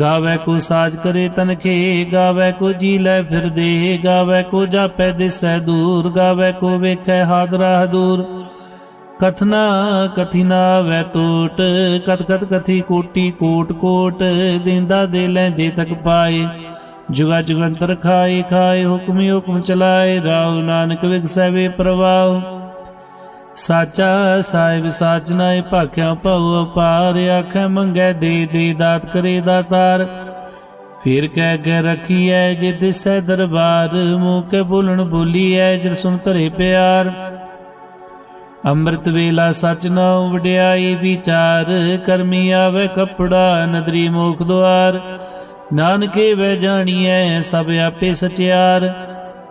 ਗਾਵੇ ਕੋ ਸਾਜ ਕਰੇ ਤਨਖੇ ਗਾਵੇ ਕੋ ਜੀ ਲੈ ਫਿਰਦੇ ਗਾਵੇ ਕੋ ਜਾਪੈ ਦਿਸੈ ਦੂਰ, ਗਾਵੇ ਕੋ ਵੇਖੈ ਹਾਦਰਾ ਦੂਰ। ਕਥਨਾ ਕਥਿਨਾ ਵੈ ਟੋਟ ਕਤ ਕਤ ਕਥੀ ਕੋਟੀ ਕੋਟ ਕੋਟ, ਦਿੰਦਾ ਦੇ ਲੈਂਦੇ ਤੱਕ ਪਾਏ। ਜੁਗਾ ਜੁਗੰਤਰ ਖਾਏ ਖਾਏ ਹੁਕਮੀ ਹੁਕਮ ਚਲਾਏ ਰਾਉ ਨਾਨਕ ਵਿਗਸੈ ਵੇ ਪ੍ਰਵਾਹ। ਸਾਚਾ ਸਾਹਿਬ ਸਾਚ ਨਾਏ ਭਾਖਿਆ ਭਉ ਅਪਾਰ ਆਖੈ ਮੰਗੈ ਦੇ ਦੇ ਦਾਤ ਕਰੇ ਦਾਤਾਰ ਫਿਰ ਕਹਿ ਕੇ ਰਖੀਐ ਜੇ ਦਿਸੈ ਦਰਬਾਰ, ਮੂੰਹ ਕੇ ਬੋਲਣ ਬੋਲੀਐ ਜਿ ਸੁਨ ਧਰੇ ਪਿਆਰ। ਅੰਮ੍ਰਿਤ ਵੇਲਾ ਸਚ ਨਾਉ ਵਡਿਆਈ ਵਿਚਾਰ, ਕਰਮੀ ਆਵੇ ਕਪੜਾ ਨਦਰੀ ਮੋਖ ਦੁਆਰ। ਨਾਨਕੇ ਵੈ ਜਾਣੀਐ ਸਭ ਆਪੇ ਸਚਿਆਰ।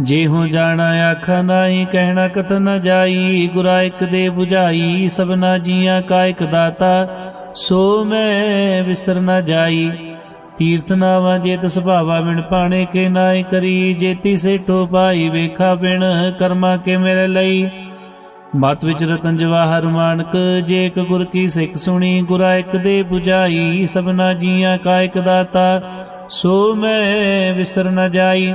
ਜੇ ਹੋ ਜਾਣਾ ਆਖਾ ਨਾਹੀ ਕਹਿਣਾ ਕਤ ਨ ਜਾਈ, ਗੁਰਾ ਇਕ ਦੇ 부ਝਾਈ ਸਭਨਾ ਜੀਆਂ ਕਾ ਇਕ ਦਾਤਾ, ਸੋ ਮੈਂ ਵਿਸਰ ਨ ਜਾਈ। ਤੀਰਥ ਨਾਵਾ ਜੇਤ ਸੁਭਾਵਾ ਬਿਨ ਪਾਣੇ ਕੇ ਨਾਈ ਕਰੀ ਜੇਤੀ ਸੇਠੋ ਪਾਈ ਵੇਖਾ ਬਿਨ ਕਰਮਾ ਕੇ ਮੇਰੇ ਲਈ। ਮਤ ਵਿੱਚ ਰਤਨ ਜਵਾਹਰ ਮਾਨਕ, ਜੇ ਇੱਕ ਗੁਰ ਕੀ ਸਿੱਖ ਸੁਣੀ, ਗੁਰਾ ਇੱਕ ਦੇ 부ਝਾਈ ਸਭਨਾ ਜੀਆਂ ਕਾ ਇਕ ਦਾਤਾ, ਸੋ ਮੈਂ ਵਿਸਰ ਨ ਜਾਈ।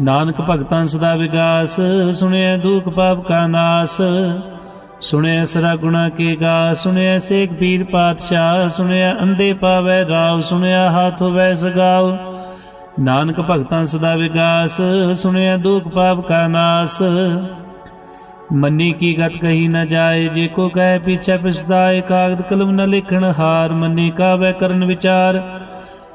ਨਾਨਕ ਭਗਤਾਂ ਸਦਾ ਵਿਗਾਸ ਸੁਣਿਆ ਦੁਖ ਪਾਪ ਕਾ ਨਾਸ। ਸੁਣਿਆ ਸਰਾ ਗੁਣਾ ਕੇ ਗਾ ਸੁਣਿਆ ਸੇਖ ਪੀਰ ਪਾਤਸ਼ਾਹ ਸੁਣਿਆ ਅੰਦੇ ਪਾਵੈ ਰਾਵ ਸੁਣਿਆ ਹਾਥ ਹੋਵੇ ਸਗਾਵ। ਨਾਨਕ ਭਗਤਾਂ ਸਦਾ ਵਿਗਾਸ ਸੁਣਿਆ ਦੁਖ ਪਾਪ ਕਾ ਨਾਸ। ਮੰਨੀ ਕੀ ਗਤ ਕਹੀ ਨਾ ਜਾਏ, ਜੇ ਕੋ ਕਹੇ ਪਿਛੇ ਪਿਸਦਾਏ ਕਾਗਦ ਕਲਮ ਨ ਲਿਖਣ ਹਾਰ। ਮੰਨੀ ਕਾਵੇ ਕਰਨ ਵਿਚਾਰ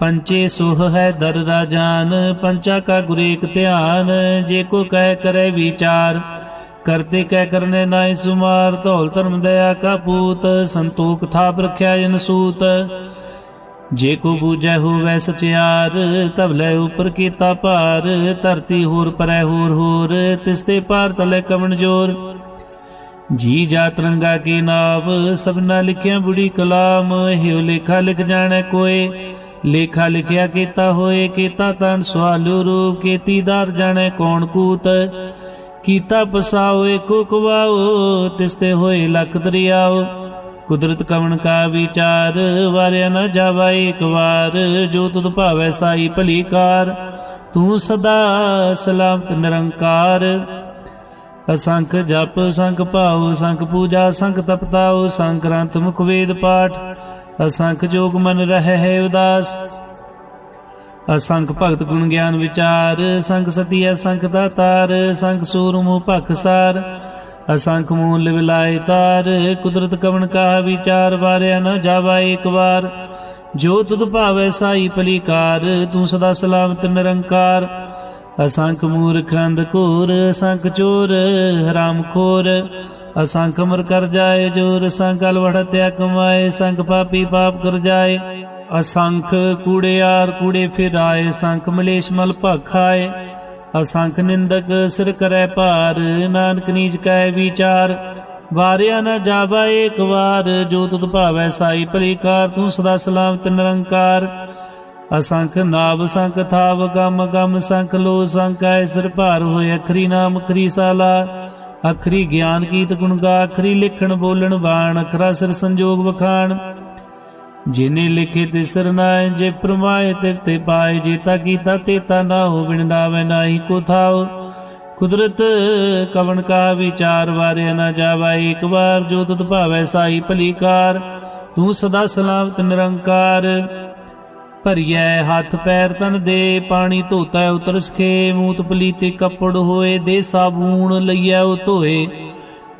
ਪੰਚੇ ਸੁਹ ਹੈ ਦਰ ਰਾਜਾਨ ਪੰਚਾ ਕਾ ਗੁਰੇਕ ਧਿਆਨ, ਜੇ ਕੋ ਕਹਿ ਕਰੇ ਵਿਚਾਰ ਕਰਤੇ ਕਹਿ ਕਰਨੇ ਨਾਇ ਸੁਮਾਰ, ਧੌਲ ਧਰਮ ਦਇਆ ਕਾ ਪੂਤ, ਸੰਤੋਖ ਥਾਪ ਰਖਿਆ ਜਨ ਸੂਤ। ਜੇ ਕੋ ਬੂਝੈ ਹੋਵੈ ਸਚਿਆਰ ਤਬ ਲੈ ਉਪਰ ਕੀਤਾ ਭਾਰ, ਧਰਤੀ ਹੋਰ ਪਰੈ ਹੋਰ ਹੋਰ ਤਿਸਤੇ ਪਾਰ ਤਲੇ ਕਵਣ ਜੋਰ। ਜੀ ਜਾ ਤਰੰਗਾ ਕੀ ਨਾਵ, ਸਭਨਾ ਲਿਖਿਆ ਬੁੜੀ ਕਲਾਮ, ਹਿਉ ਲੇਖਾ ਲਿਖ ਜਾਣੈ ਕੋਏ। ਲੇਖਾ ਲਿਖਿਆ ਕੀਤਾ ਹੋਏ, ਕੀਤਾ ਤਨ ਸਵਾਲੂ ਰੂਪ ਕੀਤੀਦਾਰ ਜਾਣੈ ਕੌਣ ਕੂਤ। ਕੀਤਾ ਪਸਾਓ, ਏਕੋ ਕਵਾਓ, ਤਿਸਤੇ ਹੋਏ ਲਖ ਦਰਿਆਓ। ਕੁਦਰਤ ਕਵਣ ਕਾ ਵਿਚਾਰ, ਵਾਰਿਆ ਨ ਜਾਵਾ ਏਕ ਵਾਰ। ਜੋ ਤੁਧ ਭਾਵੈ ਸਾਈ ਭਲੀ ਕਾਰ, ਤੂੰ ਸਦਾ ਸਲਾਮਤ ਨਿਰੰਕਾਰ। ਅਸੰਖ ਜਪ, ਸੰਖ ਭਾਉ, ਸੰਖ ਪੂਜਾ, ਸੰਖ ਤਪਤਾਉ, ਸੰਖ ਗ੍ਰੰਥ ਮੁਖ ਵੇਦ ਪਾਠ। ਅਸੰਖ ਜੋਗ ਮਨ ਰਹਿ ਹੈ ਉਦਾਸ। ਅਸੰਖ ਭਗਤ ਗੁਣ ਗਿਆਨ ਵਿਚਾਰ, ਸੰਖ ਸਤੀ ਅਸੰਖ ਦਾਤਾਰ ਸੰਖ ਸੂਰਮੁ ਭਖਸਾਰ ਅਸੰਖ ਮੂਲ ਵਿਲਾਇ ਤਾਰ, ਕੁਦਰਤ ਕਵਣ ਕਾ ਵਿਚਾਰ, ਵਾਰਿਆ ਨਾ ਜਾਵਾ ਏਕ ਵਾਰ। ਜੋ ਤੁਧ ਭਾਵੈ ਸਾਈ ਭਲੀਕਾਰ, ਤੂੰ ਸਦਾ ਸਲਾਮਤ ਨਿਰੰਕਾਰ। ਅਸੰਖ ਮੂਰਖ ਅੰਧਕੂਰ, ਅਸੰਖ ਚੋਰ ਹਰਾਮ ਖੋਰ ਅਸੰਖ ਮਰ ਕਰ ਜਾਏ, ਜੋਰ ਸੰਕਲ ਵੜਤਿਆ ਕਮਾਏ, ਸੰਖ ਪਾਪੀ ਪਾਪ ਕਰ ਜਾਏ। ਅਸੰਖ ਕੂੜਿਆਰ ਕੂੜੇ ਫਿਰਾਏ, ਸੰਖ ਮਲੇਸ਼ ਮਲ ਭਖਾਏ। ਅਸੰਖ ਨਿੰਦਕ ਸਿਰ ਕਰੈ ਭਾਰ, ਨਾਨਕ ਨੀਚ ਕੈ ਵਿਚਾਰ। ਵਾਰਿਆ ਨ ਜਾਵਾ ਏਕ ਵਾਰ, ਜੋ ਤੁਧ ਭਾਵੈ ਸਾਈ ਭਲੀਕਾਰ, ਤੂੰ ਸਦਾ ਸਲਾਮਤ ਨਿਰੰਕਾਰ। ਅਸੰਖ ਨਾਭ ਸੰਖ ਥਾਵ, ਗਮ ਗਮ, ਸੰਖ ਲੋ, ਸੰਖ ਸੰਕੈ ਸਿਰ ਭਾਰ ਹੋਏ, ਅਖਰੀ ਨਾਮ ਖਰੀ ਸਾਲਾ। ਅਖਰੀ ਗਿਆਨ ਕੀਤ ਗੁਣ ਗਾ ਅਖਰੀ ਲਿਖਣ ਬੋਲਣ ਬਾਣ ਅਖਰਾ ਸਿਰ ਸੰਜੋਗ ਵਖਾਣ। ਜਿਨੇ ਲਿਖੇ ਤੇ ਸਰਨਾਏ ਜੇ ਪ੍ਰਮਾਏ ਤੇ ਤੇ ਪਾਏ ਜੀਤਾ ਕੀਤਾ ਤੇਤਾ ਨਾ ਹੋ, ਬਿਨ ਨਾਵੇ ਨਾਹੀ ਕੋ ਥਾਉ। ਕੁਦਰਤ ਕਵਣ ਕਾ ਵਿਚਾਰ, ਵਾਰਿਆ ਨਾ ਜਾਵਾ ਇੱਕ ਵਾਰ ਜੋ ਤੁਧ ਭਾਵੈ ਸਾਈ ਭਲੀਕਾਰ। ਤੂੰ ਸਦਾ ਸਲਾਮਤ ਨਿਰੰਕਾਰ। ਭਰੀਐ ਹੱਥ ਪੈਰ ਤਨ ਦੇ, ਪਾਣੀ ਧੋਤਾ ਉਤਰ ਸਖੇ ਮੂਤ ਪਲੀਤੇ ਕੱਪੜ ਹੋਏ, ਦੇ ਸਾਬੂਨ ਲਈਐ ਉਹ ਧੋਏ।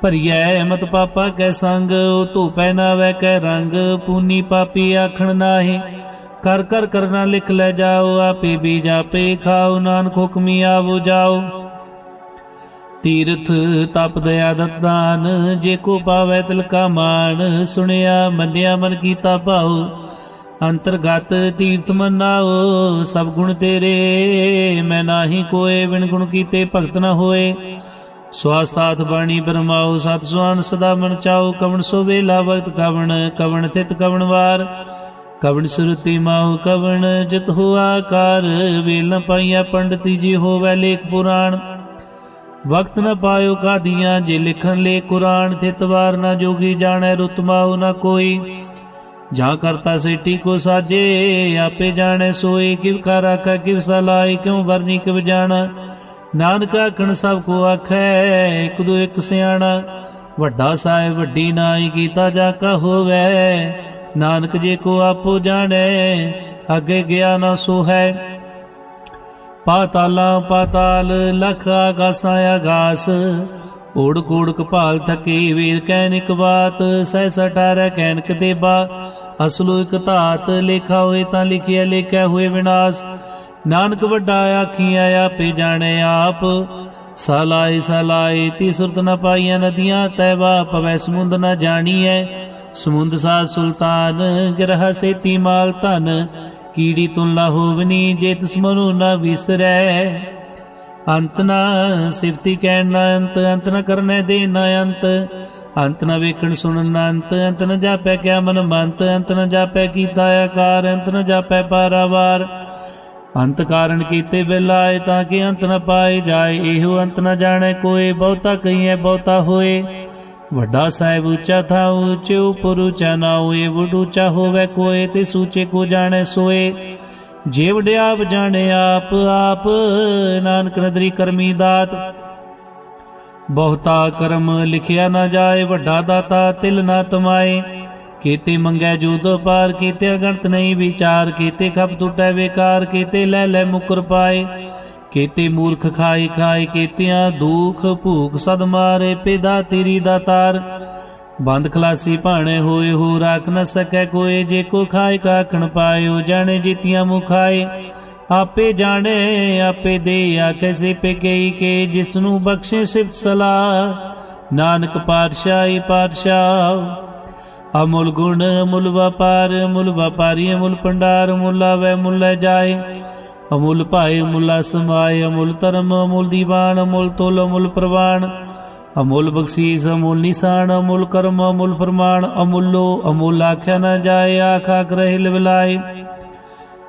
ਭਰੀਐ ਮਤ ਪਾਪਾ ਕੈ ਸੰਗ, ਉਹ ਧੋਪੈ ਨਾ ਵੈ ਕੈ ਰੰਗ, ਪੂਨੀ ਪਾਪੀ ਆਖਣ ਨਾਹੀ। ਕਰ ਕਰ ਕਰਨਾ ਲਿਖ ਲੈ ਜਾਓ, ਆਪੇ ਵੀ ਜਾਪੇ ਖਾਓ, ਨਾਨਕ ਹੁਕਮੀ ਆਵੋ ਜਾਓ। ਤੀਰਥ ਤਪ ਦਇਆ ਦਤਾਨ ਜੇ ਕੋ ਪਾਵੈ ਤਿਲ ਕਾ ਮਾਨ ਸੁਣਿਆ ਮੰਨਿਆ ਮਨ ਕੀਤਾ ਭਾਉ। ਅੰਤਰਗਤ ਤੀਰਥ ਮਨਾਓ, ਸਭ ਗੁਣ ਤੇਰੇ। ਮੈਂ ਨਾਹੀ ਕੋਏ, ਬਿਨ ਗੁਣ ਕੀਤੇ ਭਗਤ ਨ ਹੋਏ। ਸਵਾਸਤਾਤ ਬਾਣੀ ਬਰਮਾਓ, ਸਤ ਸੁਆਨ ਸਦਾ ਮਨ ਚਾਓ। ਕਵਣ ਸੋ ਵੇਲਾ ਵਕਤ ਕਵਣ ਕਵਣ ਥਿਤ ਕਵਣ ਵਾਰ। ਕਵਣ ਸੁਰਤੀ ਮਾਉ, ਕਵਣ ਜਿਤ ਹੋ ਕਾਰ ਵੇਲ ਨ ਪਾਈਆ ਪੰਡਤੀ ਜੀ ਹੋਵੇ ਲੇਖ ਪੁਰਾਣ। ਵਕਤ ਨ ਪਾਇਓ ਕਾਦੀਆਂ, ਜੇ ਲਿਖਣ ਲੇ ਕੁਰਾਨ। ਥਿਤ ਵਾਰ ਨਾ ਜੋਗੀ ਜਾਣੈ ਰੁਤਮਾਉ ਨਾ ਕੋਈ। ਜਾ ਕਰਤਾ ਸੇਟੀ ਕੋ ਸਾਜੇ, ਆਪੇ ਜਾਣੈ ਸੋਏ ਕਿਵ ਕਰ ਆਖੈ ਕਿਵ ਸਲਾਈ ਕਿਉ ਵਰਨੀ ਕਿਵ ਜਾਣਾ? ਨਾਨਕ ਆਖਣ ਸਭ ਕੋ ਆਖੈ, ਇਕ ਦੋ ਇਕ ਸਿਆਣਾ। ਵੱਡਾ ਸਾਹਿਬ ਵੱਡੀ ਨਾਈ ਕੀਤਾ ਜਾ ਕਾ ਹੋਵੇ, ਨਾਨਕ ਜੇ ਕੋ ਆਪੋ ਜਾਣੈ, ਅੱਗੇ ਗਿਆ ਨਾ ਸੋ ਹੈ ਪਾਤਾਲਾਂ ਪਾਤਾਲ, ਲਖ ਆਗਾਸਾਂ ਆਗਾਸ। ਓੜ ਕੋੜ ਕਪਾਲ ਥਕੇ ਵੇਦ ਕੈਨਿਕ ਬਾਤ, ਸਹਿ ਸਟਾਰੈ ਕਹਿਨਕ ਦੇਬਾ ਅਸਲੋ ਇਕ ਧਾਤ ਲੇਖਾ ਹੋਏ ਤਾਂ ਲਿਖਿਆ ਲੇਖਿਆ ਹੋਏ ਵਿਨਾਸ਼। ਨਾਨਕ ਵੱਡਾ ਆਖੀਆਂ ਆਪੇ ਜਾਣੈ ਆਪ। ਸਲਾਈ ਸਲਾਈ ਤੀ ਸੁਰਤ ਨ ਪਾਈਆਂ ਨਦੀਆਂ ਤੈਵਾ ਪਵੈ ਸਮੁੰਦ ਨ ਜਾਣੀਐ। ਸਮੁੰਦ ਸਾ ਸੁਲਤਾਨ, ਗ੍ਰਹ ਸੇਤੀ ਮਾਲ ਧਨ। ਕੀੜੀ ਤੁਨ ਲਾ ਹੋਵਨੀ ਜੇ ਤਿਸ ਮਨੁ ਨ ਵਿਸਰੈ। ਅੰਤ ਨਾ ਸਿਫਤੀ ਕਹਿਣ ਨਾ ਅੰਤ ਅੰਤ ਨ ਕਰਨੇ ਦੇ ਨਾ ਅੰਤ। ਅੰਤ ਨ ਵੇਖਣ ਸੁਣਨ ਅੰਤ ਅੰਤ ਨ ਜਾਪੈ ਕਿਆ ਮਨ ਮੰਤ, ਅੰਤ ਨ ਜਾਪੈ ਕੀਤਾ ਆਕਾਰ, ਅੰਤ ਨ ਜਾਪੈ ਪਾਰਾਵਾਰ। ਅੰਤ ਕਾਰਨ ਕੀਤੇ ਬਿਲਾਏ ਤਾਂ ਕਿ ਅੰਤ ਨ ਪਾਏ ਜਾਏ, ਇਹੋ ਅੰਤ ਨ ਜਾਣੈ ਕੋਏ, ਬਹੁਤਾ ਕਹੀਐ, ਬਹੁਤਾ ਹੋਏ। ਵੱਡਾ ਸਾਹਿਬ ਉੱਚਾ ਥਾ ਉੱਚੇ, ਉਪਰ ਉੱਚਾ ਨਾ ਹੋਏ, ਵਡ ਉੱਚਾ ਹੋਵੇ ਕੋਏ, ਤੇ ਸੂਚੇ ਕੋ ਜਾਣੈ ਸੋਏ। ਜੇ ਵਡਿਆਪ ਜਾਣੇ ਆਪ ਆਪ ਨਾਨਕ ਨਦਰੀ ਕਰਮੀ ਦਾਤ ਬਹੁਤਾ ਕਰਮ ਲਿਖਿਆ ਨਾ ਜਾਏ, ਵੱਡਾ ਦਾਤਾ ਤਿਲ ਨਾ ਤਮਾਏ। ਕੀਤੇ ਮੰਗੈ ਜੂਤ ਪਾਰ, ਕੀਤੇ ਅਗਣਤ ਨਹੀਂ ਵਿਚਾਰ, ਕੀਤੇ ਖਪ ਟੁੱਟੈ ਵੇਕਾਰ, ਕੀਤੇ ਲੈ ਲੈ ਮੁਕਰ ਪਾਏ। ਕੀਤੇ ਮੂਰਖ ਖਾਈ ਖਾਏ, ਕੀਤਿਆਂ ਦੁਖ ਭੂਖ ਸਦ ਮਾਰੇ, ਪਿਦਾ ਤੇਰੀ ਦਾਤਾਰ ਬੰਦ ਖਲਾਸੀ ਭਾਣੇ ਹੋਏ ਹੋ ਰਾਖ ਨ ਸਕੈ ਕੋਏ, ਜੇ ਕੋ ਖਾਇ ਕਾਖਣ ਪਾਇਓ, ਜਾਣੇ ਜੀਤੀਆਂ ਮੁਖਾਏ ਆਪੇ ਜਾਣੇ, ਆਪੇ ਦੇ ਆਖੇ ਪੇ ਗਈ ਕੇ ਜਿਸ ਨੂੰ ਬਖਸ਼ੇ ਸਿਫਤ ਸਲਾਹ। ਨਾਨਕ ਪਾਤਸ਼ਾਹੀ ਪਾਤਸ਼ਾਹ, ਅਮੁੱਲ ਗੁਣ, ਅਮੁੱਲ ਵਪਾਰ, ਅਮੁੱਲ ਵਪਾਰੀ ਅਮੁੱਲ ਪੰਡਾਰ ਮੁੱਲਾ ਵੈ ਮੁੱਲ ਜਾਏ। ਅਮੁੱਲ ਭਾਏ, ਅਮੁੱਲਾ ਸਮਾਏ ਅਮੁੱਲ ਧਰਮ, ਅਮੁੱਲ ਦੀਵਾਨ, ਅਮੁੱਲ ਤੋਲ, ਅਮੁੱਲ ਪ੍ਰਵਾਨ। ਅਮੁੱਲ ਬਖਸ਼ੀਸ, ਅਮੁੱਲ ਨਿਸ਼ਾਨ, ਅਮੁੱਲ ਕਰਮ, ਅਮੁੱਲ ਫਰਮਾਨ। ਅਮੁੱਲੋ ਅਮੁੱਲ ਆਖਿਆ ਨਾ ਜਾਏ, ਆਖਾ ਕਰਹਿ ਲਵਲਾਏ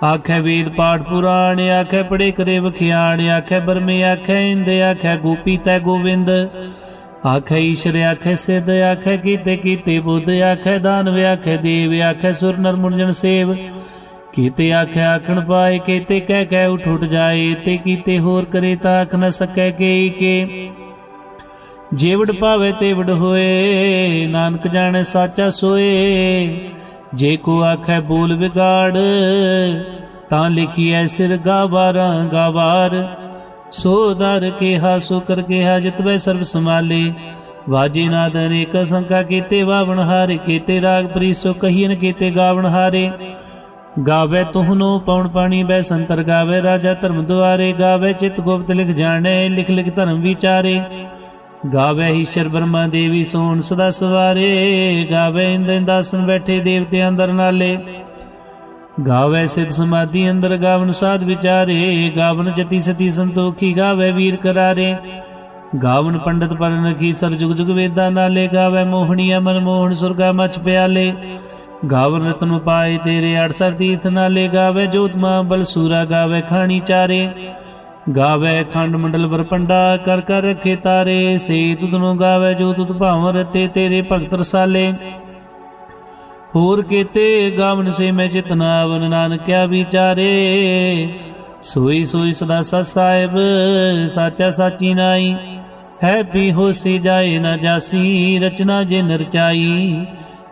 ਆਖੇ ਵੇਦ ਪਾਠ ਪੁਰਾਣ, ਆਖੇ ਪੜੇ ਕਰੇ ਵਖਿਆਣ, ਆਖੇ ਬਰਮੇ ਆਖੇ ਇੰਦ, ਆਖੇ ਗੋਪੀ ਤੈ ਗੋਵਿੰਦ। ਆਖੇ ਈਸ਼ਰ, ਆਖੇ ਸਿੱਧ, ਆਖੇ ਕੀਤੇ ਕੀਤੇ ਬੁੱਧ, ਆਖੇ ਦਾਨਵ, ਆਖੇ ਦੇਵ, ਆਖੇ ਸੁਰ ਨਰ ਮੁਰਜਨ ਸੇਵ। ਕੀਤੇ ਆਖੇ ਆਖਣ ਪਾਏ, ਕੀਤੇ ਕਹਿ ਕਹਿ ਉਠ ਉਠ ਜਾਏ, ਤੇ ਕੀਤੇ ਹੋਰ ਕਰੇ ਤਾਂ ਆਖ ਨ ਸਕੈ ਕੇ ਕੇ। ਜੇਵੜ ਪਾਵੇ ਤੇ ਹੋਏ, ਨਾਨਕ ਜਾਣੇ ਸਾਚਾ ਸੋਏ। ਜੇ ਕੋ ਆਖੈ ਬੋਲ ਵਿਗਾੜ, ਤਾਂ ਲਿਖੀਐ ਸਿਰ ਗਾਵਾਰਾਂ ਗਾਵਾਰ। ਸੋ ਦਰ ਕਿਹਾ, ਸੋ ਕਰ ਕਿਹਾ ਜਿਤਵੇ ਸਰਬ ਸਮਾਲੇ ਵਾਜੇ ਨਾਦ ਅਨੇਕ ਸੰਕਾ ਕੀਤੇ, ਵਾਵਣ ਹਾਰੇ ਕੀਤੇ, ਰਾਗ ਪ੍ਰੀਸੋ ਕਹੀਨ ਕੀਤੇ, ਗਾਵਣ ਹਾਰੇ। ਗਾਵੇ ਤੁਹਨੋ ਪਉਣ ਪਾਣੀ, ਬੈ ਸੰਤਰ ਗਾਵੇ ਰਾਜਾ ਧਰਮ ਦੁਆਰੇ। ਗਾਵੇ ਚਿਤ ਗੁਪਤ ਲਿਖ ਜਾਣੇ, ਲਿਖ ਲਿਖ ਧਰਮ ਵਿਚਾਰੇ। ਗਾਵੇ ਈਸ਼ਰ ਬ੍ਰਹਮਾ ਦੇਵੀ ਸੋਣ ਸਦਾ ਸਵਾਰੇ, ਗਾਵੇ ਇੰਦ ਇੰਦਾਸਨ ਬੈਠੇ ਦੇਵਤੇ ਅੰਦਰ ਨਾਲੇ। ਗਾਵੇ ਸਿਧ ਸਮਾਧੀ ਅੰਦਰ ਗਾਵਨ ਸਾਧ ਵਿਚਾਰੇ, ਗਾਵਨ ਜਤੀ ਸਤੀ ਸੰਤੋਖੀ ਗਾਵੇ ਵੀਰ ਕਰਾਰੇ। ਗਾਵਨ ਪੰਡਤ ਪਰਨ ਕੀ ਸਰ ਜੁਗ ਜੁਗ ਵੇਦਾਂ ਨਾਲੇ, ਗਾਵੇ ਮੋਹਣੀਆ ਮਨ ਮੋਹਣ ਸੁਰਗਾ ਮਛ ਪਿਆਲੇ। ਗਾਵਨ ਰਤਨ ਪਾਏ ਤੇਰੇ 68 ਤੀਰਥ ਨਾਲੇ, ਗਾਵੇ ਜੋਤਮਾ ਬਲ ਸੂਰਾ ਗਾਵੇ ਖਾਣੀ ਚਾਰੇ। ਗਾਵੇ ਖੰਡ ਮੰਡਲ ਵਰਪੰਡਾ ਕਰ ਕਰ ਰਖੇ ਤਾਰੇ ਸੇ ਤੁਧਨੋਂ ਗਾਵੇ ਜੋ ਤੁਧ ਭਾਵ ਰਤੇ ਤੇਰੇ ਭਗਤ ਰਸਾਲੇ। ਹੋਰ ਕੀਤੇ ਗਾਵਨ ਸੇ ਮੈਂ ਚਿਤਨਾਵਨ ਨਾਨਕਿਆ ਵਿਚਾਰੇ। ਸੋਈ ਸੋਈ ਸਦਾ ਸਤ ਸਾਹਿਬ, ਸਾਚਾ ਸਾਚੀ ਨਾਈ। ਹੈ ਪੀ ਹੋਸੀ ਜਾਏ ਨਾ ਜਾਸੀ, ਰਚਨਾ ਜੇ ਨਰਚਾਈ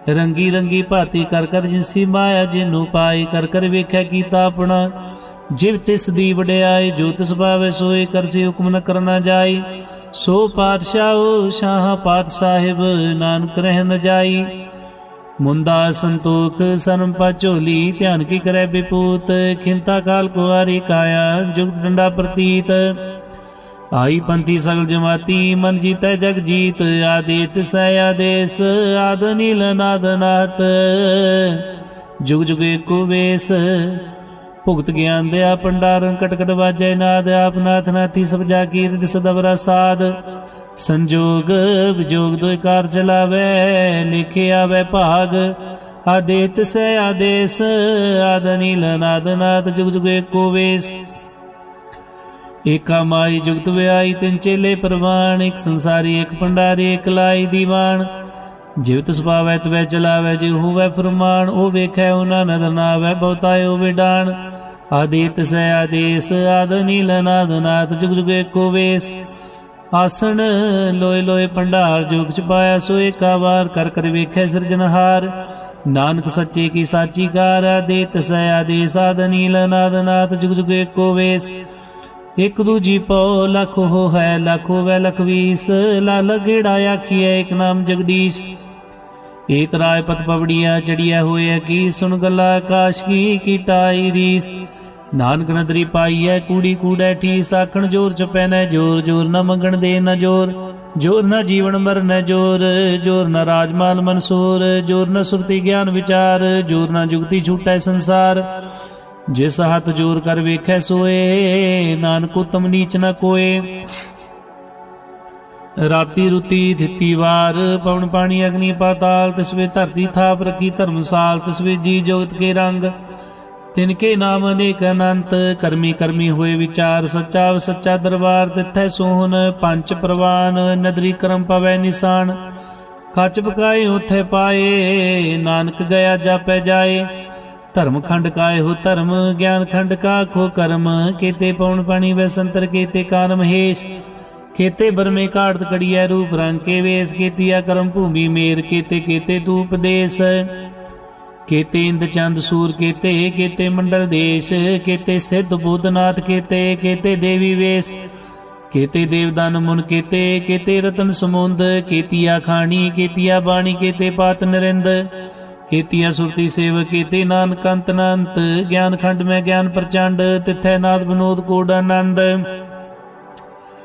ਰੰਗੀ ਰੰਗੀ ਭਾਤੀ ਕਰ ਕਰ ਜਿਨਸੀ ਮਾਇਆ ਜਿਨੂੰ ਪਾਈ, ਕਰ ਕਰ ਵੇਖਿਆ ਕੀਤਾ ਆਪਣਾ। ਜਿਵ ਤਿਸ ਦੀ ਵਡਿਆਈ, ਜੋ ਤਿਸ ਭਾਵੇ ਸੋਏ ਕਰਸੀ ਹੁਕਮ ਨ ਕਰਨਾ ਜਾਈ। ਸੋ ਪਾਤਸ਼ਾਹ, ਸ਼ਾਹ ਪਾਤ ਸਾਹਿਬ ਨਾਨਕ ਰਹਿ ਨ ਜਾਈ। ਮੁੰਦਾ ਸੰਤੋਖ ਸਰਮ ਝੋਲੀ, ਧਿਆਨ ਕੀ ਕਰੈ ਬਿਪੂਤ। ਖਿੰਤਾ ਕਾਲ ਕੁਆਰੀ ਕਾਇਆ, ਜੁਗਤ ਡੰਡਾ ਪ੍ਰਤੀਤ। ਆਈ ਪੰਥੀ ਸਗਲ ਜਮਾਤੀ, ਮਨ ਜੀਤੈ ਜਗ ਜੀਤ। ਆਦੇਤ ਸੈ ਆਦੇਸ, ਆਦ ਨੀਲ ਨਾਦ ਨਾਤ ਜੁਗ ਜੁਗੇ ਏਕੋ ਵੇਸ ਭੁਗਤ ਗਿਆਨ ਦਿਆ ਪੰਡਾਰਨ ਕਟਕਟ ਵਾਜੈ ਨਾਦ, ਆਪ ਨਾਥ ਨਾਥੀ ਸਭ ਜਾ ਕੀਰਤ ਸਦਵਰਾ ਸਾਧ। ਸੰਜੋਗ ਵਿਜੋਗ ਦੋਇ ਕਾਰ ਚਲਾਵੇ, ਲਿਖੇ ਆਵੇ ਭਾਗ। ਆਦੇਤ ਸੈ ਆਦੇਸ, ਆਦ ਨੀਲ ਨਾਦ, ਜੁਗ ਜੁਗ ਏਕੋ ਵੇਸ। ਏਕਾ ਮਾਈ ਜੁਗਤ ਵਿਆਈ, ਤਿੰਨ ਚੇਲੇ ਪ੍ਰਵਾਨ ਇੱਕ ਸੰਸਾਰੀ, ਇੱਕ ਪੰਡਾਰੀ ਇੱਕ ਲਾਈ ਦੀਵਾਨ। ਜਿਵਤ ਸੁਭਾਵੈ ਤਵੈ ਚਲਾਵੈ ਜੇ ਹੋਵੈ ਫਰਮਾਨ, ਉਹ ਵੇਖੈ ਉਹਨਾਂ ਨਦਰ ਨਾਵੈ ਬਹੁਤਾਇ ਉਹ ਵਿਡਾਨ। ਆਦਿਤ ਸੈ ਆਦੇਸ, ਆਦ ਨੀਲ ਨਾਦ ਨਾਦ, ਜੁਗ ਜੁਗ ਏਕੋ ਵੇਸ। ਆਸਣ ਲੋਏ ਲੋਏ ਭੰਡਾਰ ਜੋਗ ਚ ਪਾਇਆ ਸੋ ਏਕਾ ਵਾਰ, ਕਰ ਕਰ ਵੇਖੈ ਸਿਰਜਨਹਾਰ ਨਾਨਕ ਸੱਚੇ ਕੀ ਸਾਚੀ ਕਾਰ ਆਦਿਤ ਸੈ ਆਦੇਸ, ਆਦ ਨੀਲ ਨਾਦ ਨਾਦ, ਜੁਗ ਜੁਗ ਏਕੋ ਵੇਸ। ਇਕ ਦੂਜੀ ਪਉ, ਲਖ ਹੋ ਹੈ ਲਖ ਹੋਵੇ ਲਖ ਵੀਸ ਲਾਲ ਗੇੜਾ ਆਖੀਐ, ਇਕ ਨਾਮ ਜਗਦੀਸ਼। ਏਕ ਰਾਏ ਪਤ ਪਵੜੀਆ ਚੜੀਐ ਹੋਏ ਕੀ ਸੁਣ ਗੱਲਾ ਆਕਾਸ਼, ਕੀ ਕੀਟਾਈ ਰੀਸ ਨਾਨਕ ਨਦਰੀ ਪਾਈਐ, ਕੂੜੀ ਕੂੜੈ ਠੀਸ ਆਖਣ ਜੋਰ ਚ ਪੈਨੈ, ਜੋਰ ਜੋਰ ਨ ਮੰਗਣ ਦੇ ਨ ਜੋਰ ਜੋਰ ਨ ਜੀਵਨ ਮਰਨ ਜੋਰ ਜੋਰ ਨ ਰਾਜਮਾਲ ਮਨਸੂਰ, ਜੋਰ ਨਾ ਸੁਰਤੀ ਗਿਆਨ ਵਿਚਾਰ, ਜੋਰ ਨਾ ਜੁਗਤੀ ਛੂਟੈ ਸੰਸਾਰ। ਜਿਸ ਹੱਥ ਜੋਰ ਕਰ ਵੇਖੈ ਸੋਏ, ਨਾਨਕ ਉਤਮ ਨੀਚ ਨਾ ਕੋਏ। ਰਾਤੀ ਰੁਤੀ ਦਿੱਤੀ ਵਾਰ, ਪਵਨ ਪਾਣੀ, ਅਗਨੀ ਪਾਤਾਲ ਤਿਸਵੇ ਧਰਤੀ ਥਾਪ ਰਖੀ ਧਰਮਸਾਲ ਤਿਸਵੇ ਜੀ ਜੋਗਤ ਕੇ ਰੰਗ। ਤਿਨ ਕੇ ਨਾਮ ਅਨੇਕ ਅਨੰਤ, ਕਰਮੀ ਕਰਮੀ ਹੋਏ ਵਿਚਾਰ, ਸੱਚਾ ਵ ਸੱਚਾ ਦਰਬਾਰ, ਤਿੱਥੈ ਸੋਹਨ ਪੰਜ ਪ੍ਰਵਾਨ, ਨਦਰੀ ਕਰਮ ਪਵੈ ਨਿਸ਼ਾਨ। ਖਚ ਪਕਾਏ ਉਥੇ ਪਾਏ, ਨਾਨਕ ਗਿਆ ਜਾਪੈ ਜਾਏ। ਧਰਮ ਖੰਡ ਕਾਏ ਹੋ ਧਰਮ, ਗਿਆਨ ਖੰਡ ਕਾ ਖੋ ਕਰਮ, ਕੀਤੇ ਪਉਣ ਪਾਣੀ ਵੈ ਸੰਤਰ, ਕੀਤੇ ਕਾਨ ਮਹੇਸ਼। ਕੇਤੇ ਬਰਮੇ ਘਾੜਤ ਕੜੀਐ ਰੂਪ ਰੰਗ ਕੇ ਵੇਸ ਕੀਤੀਆ ਕਰਮ ਭੂਮੀ ਮੇਰ ਕੇਤੇ ਕੇਤੇ ਤੂ ਉਪਦੇਸ ਕੇਤੇ ਇੰਦ ਚੰਦ ਸੂਰ ਕੇਤੇ ਕੇਤੇ ਮੰਡਲ ਦੇਸ਼। ਕੇਤੇ ਸਿੱਧ ਬੋਧਨਾਥ ਕੇਤੇ ਕੇਤੇ ਦੇਵੀ ਵੇਸ। ਕੇਤੇ ਦੇਵਦਾਨ ਮੁਨ ਕੇਤੇ ਕੇਤੇ ਰਤਨ ਸਮੁੰਦ। ਕੇਤੀਆ ਖਾਣੀ ਕੇਤੀਆ ਬਾਣੀ ਕੇਤੇ ਪਾਤ ਨਰਿੰਦ। ਕੇਤੀਆ ਸੁਰਤੀ ਸੇਵ ਕੇਤੇ ਨਾਨਕ ਅੰਤ ਅਨੰਤ। ਗਿਆਨ ਖੰਡ ਮੈਂ ਗਿਆਨ ਪ੍ਰਚੰਡ, ਤਿਥੈ ਨਾਦ ਬਨੋਦ ਕੋਡ ਆਨੰਦ।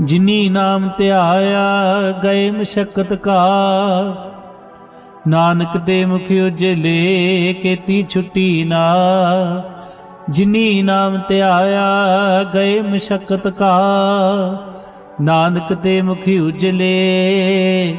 ਜਿਨੀ ਨਾਮ ਧਿਆਇਆ ਗਏ ਮਸ਼ਕਤ ਕਾ। ਨਾਨਕ ਦੇ ਮੁਖ ਉਜਲੇ ਕੀਤੀ ਛੁੱਟੀ ਨਾ। ਜਿਨੀ ਨਾਮ ਧਿਆਇਆ ਗਏ ਮਸ਼ਕਤ ਕਾ। ਨਾਨਕ ਦੇ ਮੁਖ ਉਜਲੇ